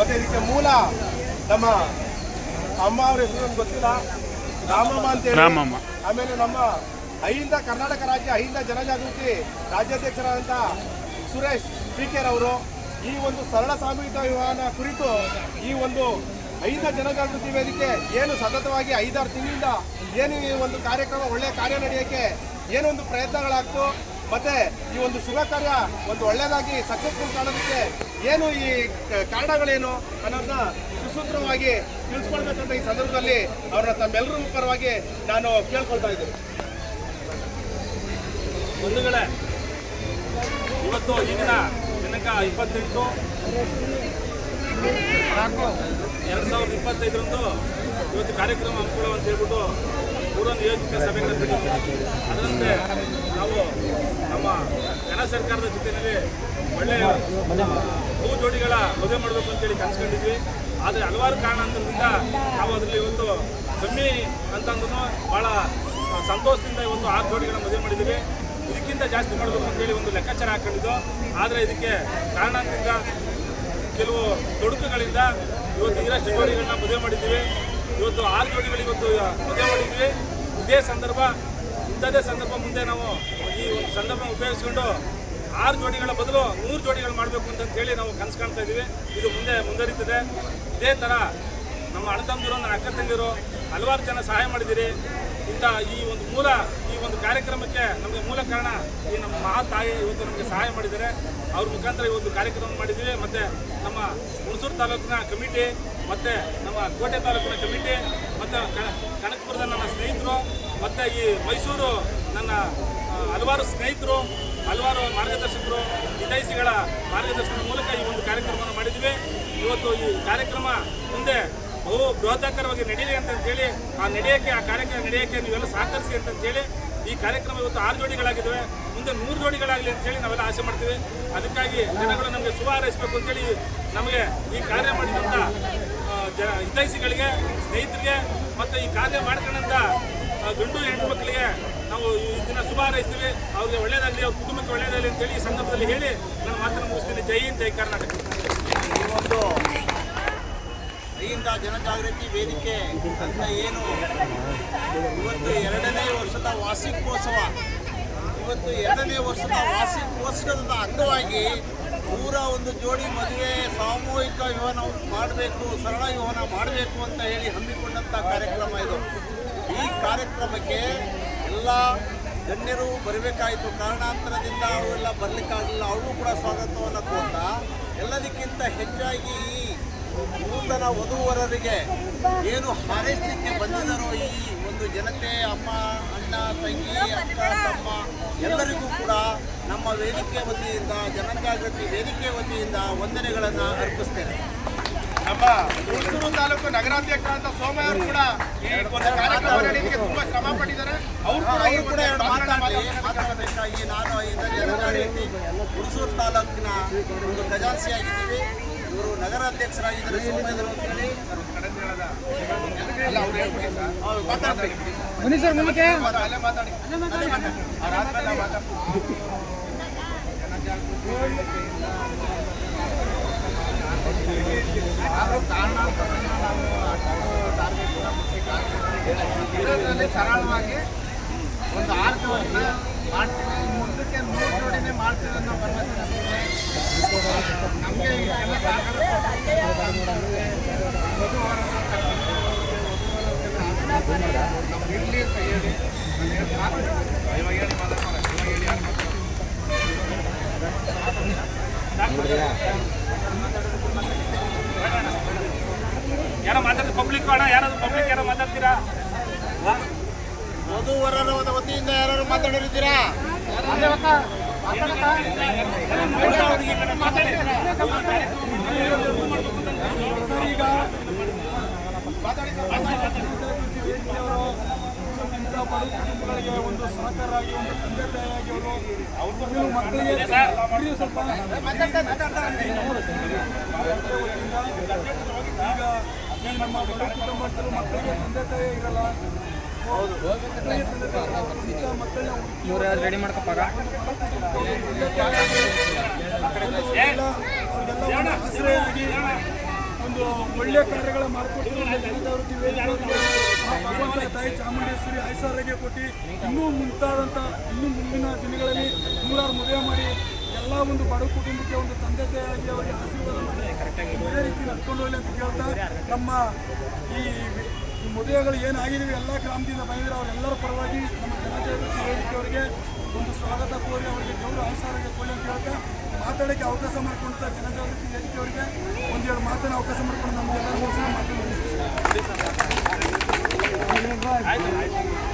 ಮತ್ತೆ ಇದಕ್ಕೆ ಮೂಲ ನಮ್ಮ ಅಮ್ಮ ಅವ್ರ ಹೆಸರು ನಮ್ಗೆ ಗೊತ್ತಿಲ್ಲ ರಾಮಮ್ಮ ಅಂತೇಳಿ ರಾಮಮ್ಮ. ಆಮೇಲೆ ನಮ್ಮ ಅಹಿಂದ ಕರ್ನಾಟಕ ರಾಜ್ಯ ಅಹಿಂದ ಜನಜಾಗೃತಿ ರಾಜ್ಯಾಧ್ಯಕ್ಷರಾದಂಥ ಸುರೇಶ್ ಪಿ ಅವರು ಈ ಒಂದು ಸರಳ ಸಾಮೂಹಿಕ ವಿವಾಹನ ಕುರಿತು ಈ ಒಂದು ಐದ ಜನಜಾಗೃತಿ ವೇದಿಕೆ ಏನು ಸತತವಾಗಿ ಐದಾರು ತಿಂಗಳಿಂದ ಏನು ಈ ಒಂದು ಕಾರ್ಯಕ್ರಮ ಒಳ್ಳೆಯ ಕಾರ್ಯ ನಡೆಯೋಕ್ಕೆ ಏನೊಂದು ಪ್ರಯತ್ನಗಳಾಗ್ತು ಮತ್ತೆ ಈ ಒಂದು ಶುಭ ಕಾರ್ಯ ಒಂದು ಒಳ್ಳೆಯದಾಗಿ ಸಕ್ಸಸ್ಫುಲ್ ಕಾಣೋದಕ್ಕೆ ಏನು ಈ ಕಾರಣಗಳೇನು ಅನ್ನೋದನ್ನ ಸುಸೂತ್ರವಾಗಿ ತಿಳಿಸ್ಕೊಳ್ಬೇಕಂತ ಈ ಸಂದರ್ಭದಲ್ಲಿ ಅವರನ್ನ ತಮ್ಮೆಲ್ಲರೂ ಪರವಾಗಿ ನಾನು ಕೇಳ್ಕೊಳ್ತಾ ಇದ್ದೀನಿ. ಬಂಧುಗಳೇ ಇವತ್ತು ಈಗಿನ ದಿನಾಂಕ ಇಪ್ಪತ್ತೆಂಟು. ಎರಡು ಸಾವಿರದ ಇಪ್ಪತ್ತೈದರಂದು ಇವತ್ತು ಕಾರ್ಯಕ್ರಮ ಹಮ್ಮಿಕೊಳ್ಳುವಂತ ಹೇಳ್ಬಿಟ್ಟು ಪೂರ್ವ ನಿಯೋಜಿತ ಸಭೆ ಕರೆದಿದ್ದೀವಿ ಅದರಂತೆ ನಾವು ನಮ್ಮ ಜನ ಸರ್ಕಾರದ ಜೊತೆಯಲ್ಲಿ ಒಳ್ಳೆಯ ಭೂ ಜೋಡಿಗಳ ಮದುವೆ ಮಾಡಬೇಕು ಅಂತೇಳಿ ಕನ್ಸ್ಕೊಂಡಿದ್ವಿ. ಆದರೆ ಹಲವಾರು ಕಾರಣಾಂತರದಿಂದ ನಾವು ಅದರಲ್ಲಿ ಇವತ್ತು ಕಮ್ಮಿ ಅಂತಂದ್ರೂ ಭಾಳ ಸಂತೋಷದಿಂದ ಇವತ್ತು ಆರು ಜೋಡಿಗಳ ಮದುವೆ ಮಾಡಿದ್ದೀವಿ. ಇದಕ್ಕಿಂತ ಜಾಸ್ತಿ ಮಾಡಬೇಕು ಅಂತೇಳಿ ಒಂದು ಲೆಕ್ಕಾಚಾರ ಹಾಕೊಂಡಿದ್ದು. ಆದರೆ ಇದಕ್ಕೆ ಕಾರಣಾಂತರದಿಂದ ಕೆಲವು ತೊಡಕುಗಳಿಂದ ಇವತ್ತು ಇರಷ್ಟು ಜೋಡಿಗಳನ್ನ ಮದುವೆ ಮಾಡಿದ್ದೀವಿ. ಇವತ್ತು ಆರು ಜೋಡಿಗಳು ಇವತ್ತು ಮದುವೆ ಮಾಡಿದ್ವಿ ಇದೇ ಸಂದರ್ಭ ಇಂಥದೇ ಸಂದರ್ಭ ಮುಂದೆ ನಾವು ಈ ಒಂದು ಸಂದರ್ಭ ಉಪಯೋಗಿಸ್ಕೊಂಡು ಆರು ಜೋಡಿಗಳ ಬದಲು ನೂರು ಜೋಡಿಗಳು ಮಾಡಬೇಕು ಅಂತ ಹೇಳಿ ನಾವು ಕನಸು ಕಾಣ್ತಾ ಇದ್ದೀವಿ ಇದು ಮುಂದೆ ಮುಂದುವರಿತದೆ. ಇದೇ ಥರ ನಮ್ಮ ಅಣ್ಣ ತಮ್ಮದಿರು ನನ್ನ ಅಕ್ಕ ತಂದಿರು ಹಲವಾರು ಜನ ಸಹಾಯ ಮಾಡಿದ್ದೀರಿ. ಇಂಥ ಈ ಒಂದು ಮೂಲ, ಈ ಒಂದು ಕಾರ್ಯಕ್ರಮಕ್ಕೆ ನಮಗೆ ಮೂಲ ಕಾರಣ ಈ ನಮ್ಮ ಮಹಾ ತಾಯಿ ಇವತ್ತು ನಮಗೆ ಸಹಾಯ ಮಾಡಿದ್ದಾರೆ. ಅವ್ರ ಮುಖಾಂತರ ಈ ಒಂದು ಕಾರ್ಯಕ್ರಮ ಮಾಡಿದ್ದೀವಿ. ಮತ್ತು ನಮ್ಮ ಹುಣಸೂರು ತಾಲೂಕಿನ ಕಮಿಟಿ ಮತ್ತು ನಮ್ಮ ಕೋಟೆ ತಾಲೂಕಿನ ಕಮಿಟಿ, ಮತ್ತು ಕನಕಪುರದ ನನ್ನ ಸ್ನೇಹಿತರು, ಮತ್ತು ಈ ಮೈಸೂರು ನನ್ನ ಹಲವಾರು ಸ್ನೇಹಿತರು, ಹಲವಾರು ಮಾರ್ಗದರ್ಶಕರು ಹಿತೈಷಿಗಳ ಮಾರ್ಗದರ್ಶನದ ಮೂಲಕ ಈ ಒಂದು ಕಾರ್ಯಕ್ರಮವನ್ನು ಮಾಡಿದ್ವಿ. ಇವತ್ತು ಈ ಕಾರ್ಯಕ್ರಮ ಮುಂದೆ ಬಹು ಬೃಹದಾಕಾರವಾಗಿ ನಡೀಲಿ ಅಂತಂತೇಳಿ, ಆ ನಡೆಯೋಕ್ಕೆ, ಆ ಕಾರ್ಯಕ್ರಮ ನಡೆಯೋಕ್ಕೆ ನೀವೆಲ್ಲ ಸಹಕರಿಸಿ ಅಂತಂತೇಳಿ ಈ ಕಾರ್ಯಕ್ರಮ ಇವತ್ತು ಆರು ಜೋಡಿಗಳಾಗಿದ್ದಾವೆ. ಮುಂದೆ ನೂರು ಜೋಡಿಗಳಾಗಲಿ ಅಂತೇಳಿ ನಾವೆಲ್ಲ ಆಸೆ ಮಾಡ್ತೀವಿ. ಅದಕ್ಕಾಗಿ ಜನಗಳು ನಮಗೆ ಶುಭ ಹಾರೈಸಬೇಕು ಅಂತೇಳಿ ನಮಗೆ ಈ ಕಾರ್ಯ ಮಾಡಿದಂಥ ಹಿತೈಷಿಗಳಿಗೆ, ಸ್ನೇಹಿತರಿಗೆ ಮತ್ತು ಈ ಕಾರ್ಯ ಮಾಡ್ಕೊಂಡಂಥ ಗಂಡು ಹೆಣ್ಣು ಮಕ್ಕಳಿಗೆ ನಾವು ಈ ದಿನ ಶುಭ ಹಾರೈಸ್ತೀವಿ. ಅವ್ರಿಗೆ ಒಳ್ಳೇದಾಗಲಿ, ಅವ್ರ ಕುಟುಂಬಕ್ಕೆ ಒಳ್ಳೇದಾಗಲಿ ಅಂತೇಳಿ ಈ ಸಂದರ್ಭದಲ್ಲಿ ಹೇಳಿ ನಾನು ಮಾತನ್ನು ಮುಗಿಸ್ತೀನಿ. ಜೈ ಹಿಂದ್, ಜೈ ಕರ್ನಾಟಕ. ಈ ಒಂದು ಅಹಿಂದ ಜನಜಾಗೃತಿ ವೇದಿಕೆ ಅಂತ ಏನು, ಇವತ್ತು ಎರಡನೇ ವರ್ಷದ ವಾರ್ಷಿಕೋತ್ಸವ. ಇವತ್ತು ಎರಡನೇ ವರ್ಷದ ವಾರ್ಷಿಕೋತ್ಸವದ ಅಂಗವಾಗಿ ನೂರ ಒಂದು ಜೋಡಿ ಮದುವೆ ಸಾಮೂಹಿಕ ವಿವಾಹ ಮಾಡಬೇಕು, ಸರಳ ವಿವಾಹ ಮಾಡಬೇಕು ಅಂತ ಹೇಳಿ ಹಮ್ಮಿಕೊಂಡಂಥ ಕಾರ್ಯಕ್ರಮ ಇದು. ಈ ಕಾರ್ಯಕ್ರಮಕ್ಕೆ ಎಲ್ಲ ಗಣ್ಯರು ಬರಬೇಕಾಯಿತು. ಕಾರಣಾಂತರದಿಂದ ಅವೆಲ್ಲ ಬರಲಿಕ್ಕಾಗಲಿಲ್ಲ. ಅವರು ಕೂಡ ಸ್ವಾಗತವನ್ನು ಕೋರ್ತಾ ಎಲ್ಲದಕ್ಕಿಂತ ಹೆಚ್ಚಾಗಿ ಈ ನೂತನ ವಧುವರರಿಗೆ ಏನು ಹಾರೈಸಲಿಕ್ಕೆ ಬಂದಿದ್ದಾರೋ ಈ ಒಂದು ಜನತೆ ಅಮ್ಮ ಅಣ್ಣ ತಂಗಿ ಅಕ್ಕ ತಮ್ಮ ಎಲ್ಲರಿಗೂ ಕೂಡ ನಮ್ಮ ವೇದಿಕೆ ವತಿಯಿಂದ ಜನಜಾಗೃತಿ ವೇದಿಕೆ ವತಿಯಿಂದ ವಂದನೆಗಳನ್ನು ಅರ್ಪಿಸ್ತೇನೆ. ನಮ್ಮ ಹುಣಸೂರು ತಾಲೂಕು ನಗರಾಧ್ಯಕ್ಷ ಅಂತ ಕೂಡ ಈ ಒಂದು ಕಾರ್ಯಕ್ರಮ ತುಂಬಾ ಶ್ರಮ ಪಟ್ಟಿದ್ದಾರೆ. ಅವರು ಕೂಡ ಈ ಕೂಡ ಮಾತಾಡಬೇಕಾಗಿ ನಾನು ಇಂದ ಜನಜಾಗೃತಿ ಹುಣಸೂರು ತಾಲೂಕಿನ ಒಂದು ಖಜಾನ್ಸಿಯಾಗಿದ್ದೀವಿ ಇವರು ನಗರಾಧ್ಯಕ್ಷರಾಗಿದ್ದರು ಸೋಮಯ್ಯದರು ಅಂತೇಳಿ ಅಲ್ಲ ಅವ್ರು ಮಾತಾಡ್ಬೇಕು ಮಾತಾಡಿ. ಇದರಲ್ಲಿ ಸರಳವಾಗಿ ಒಂದು ಆರ್ಥವನ್ನು ಮಾಡ್ತೀವಿ ಮುಂದಕ್ಕೆ ನೂರು ಜೋಡಿನೇ ಮಾಡ್ತೀವಿ ಅನ್ನೋ ಭರವಸೆ ನಮಗಿದೆ ನಮಗೆ ಈ ಎಲ್ಲ ಸಹಕಾರ ನಮ್ಮ ಇರಲಿ ಅಂತ ಹೇಳಿ ನಾನು ಹೇಳಿ ಮಾತಾಡ್ತೀನಿ. ಇವಾಗ ಹೇಳಿ ಮಾತಾಡ್ತಾರೆ ಇವಾಗ ಹೇಳಿ ಯಾರು ಮಾತಾಡ್ತಾರೆ ಪಬ್ಲಿಕ್ ಅಣ್ಣ ಯಾರಾದ್ರು ಪಬ್ಲಿಕ್ ಯಾರೋ ಮಾತಾಡ್ತೀರಾ? ವಧುವರರ ವತಿಯಿಂದ ಯಾರು ಮಾತಾಡಿದ್ದೀರಾ ಕುಟುಂಬಗಳಿಗೆ ಒಂದು ಸಹಕಾರವಾಗಿ ಒಂದು ತಂದೆ ತಾಯಿಯಾಗಿ ಅವರು ಅವ್ರ ಮಕ್ಕಳಿಗೆ ಸ್ವಲ್ಪ ಈಗ ನಮ್ಮ ಬಡ ಕುಟುಂಬಸ್ಥರು ಮಕ್ಕಳಿಗೆ ತಂದೆ ತಾಯಿ ಇರಲ್ಲ ಇವ್ರು ರೆಡಿ ಅವ್ರಿಗೆಲ್ಲ ಒಂದು ಒಳ್ಳೆ ಕಾರ್ಯಗಳ ಆ ಭಗವಂತ ತಾಯಿ ಚಾಮುಂಡೇಶ್ವರಿ ಐಸಾರಿಗೆ ಕೊಟ್ಟು ಇನ್ನೂ ಮುಂತಾದಂಥ ಇನ್ನೂ ಮುಂದಿನ ದಿನಗಳಲ್ಲಿ ನೂರಾರು ಮದುವೆ ಮಾಡಿ ಎಲ್ಲ ಒಂದು ಬಡ ಕುಟುಂಬಕ್ಕೆ ಒಂದು ತಂದೆ ತಾಯಿಯಾಗಿ ಅವರಿಗೆ ಆಶೀರ್ವಾದ ಮಾಡಿ ಇದೇ ರೀತಿ ನಡ್ಕೊಂಡು ಹೋಗಲಿ ಅಂತ ಕೇಳ್ತಾ ನಮ್ಮ ಈ ಮದುವೆಗಳು ಏನಾಗಿದ್ದೀವಿ ಎಲ್ಲ ಗ್ರಾಮದಿಂದ ಬಂದಿರೋ ಅವರೆಲ್ಲರ ಪರವಾಗಿ ನಮ್ಮ ಜನಜಾಗೃತಿ ವೇದಿಕೆಯವರಿಗೆ ಒಂದು ಸ್ವಾಗತ ಕೋರಿ ಅವರಿಗೆ ಗೌರವ ಆಸಾರಿಗೆ ಕೊಡಿ ಅಂತ ಹೇಳ್ತಾ ಮಾತಾಡೋಕ್ಕೆ ಅವಕಾಶ ಮಾಡಿಕೊಂಡ ಜನಜಾಗೃತಿ ವೇದಿಕೆಯವರಿಗೆ ಒಂದೆರಡು ಮಾತನ್ನು ಅವಕಾಶ ಮಾಡಿಕೊಂಡು ನಮಗೆಲ್ಲರಿಗೂ ಆಯ್ತು